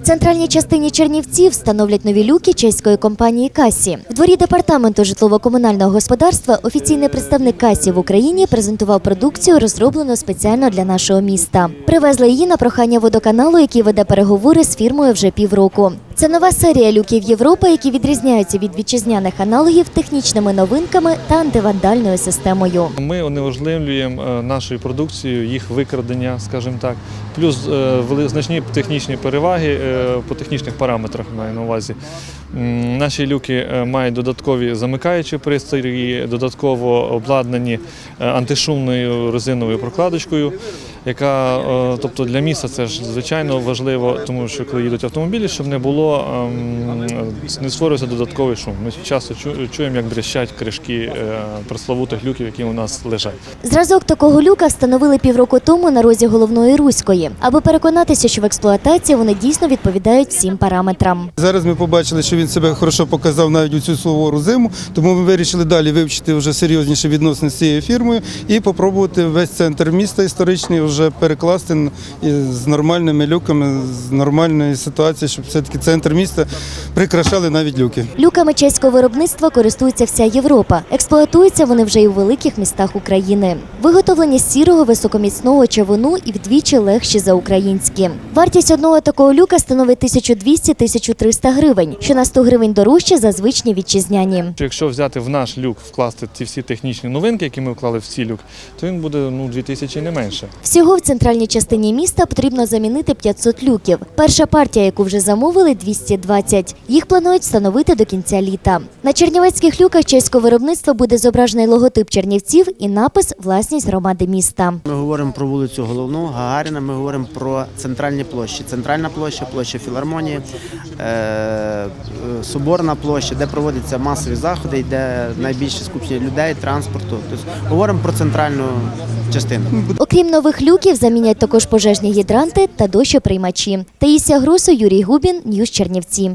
В центральній частині Чернівців встановлять нові люки чеської компанії Касі. В дворі департаменту житлово-комунального господарства офіційний представник Касі в Україні презентував продукцію, розроблену спеціально для нашого міста. Привезли її на прохання водоканалу, який веде переговори з фірмою вже півроку. Це нова серія люків Європи, які відрізняються від вітчизняних аналогів технічними новинками та антивандальною системою. Ми унеможливлюємо е, нашою продукцією їх викрадення, скажімо так, плюс е, значні технічні переваги е, по технічних параметрах маю на увазі. Наші люки е, мають додаткові замикаючі пристрої, додатково обладнані е, антишумною резиновою прокладочкою, яка, е, тобто для міста це ж звичайно важливо, тому що коли їдуть автомобілі, щоб не було ем, не створювався додатковий шум. Ми часто чуємо, як брещать кришки пресловутих люків, які у нас лежать. Зразок такого люка встановили півроку тому на розі головної руської, аби переконатися, що в експлуатації вони дійсно відповідають всім параметрам. Зараз ми побачили, що він себе хорошо показав навіть у цю сувору зиму, тому ми вирішили далі вивчити вже серйозніше відносини з цією фірмою і попробувати весь центр міста історичний вже перекласти з нормальними люками, з нормальної ситуації, щоб все-таки центр міста прикрашали навіть люки. Люками чеського виробництва користується вся Європа. Експлуатуються вони вже і у великих містах України. Виготовлені з сірого високоміцного човуну і вдвічі легші за українські. Вартість одного такого люка становить 1200-1300 гривень, що на 100 гривень дорожче за звичні вітчизняні. Якщо взяти в наш люк, вкласти ті всі технічні новинки, які ми вклали в цей люк, то він буде ну 2000 не менше. Всього в центральній частині міста потрібно замінити 500 люків. Перша партія, яку вже замовили, 220. Їх планують встановити до кінця літа. На чернівецьких люках чеського виробництва буде зображений логотип чернівців і напис Власність громади міста. Ми говоримо про вулицю Головну, Гагаріна, ми говоримо про центральні площі. Центральна площа, площа філармонії, е, Соборна площа, де проводяться масові заходи, де найбільше скупчення людей, транспорту. Тобто говоримо про центральну частину. Окрім нових люків, замінять також пожежні гідранти та дощоприймачі. Таїсія Гросу, Юрій Губін, Ньюс Чернівці.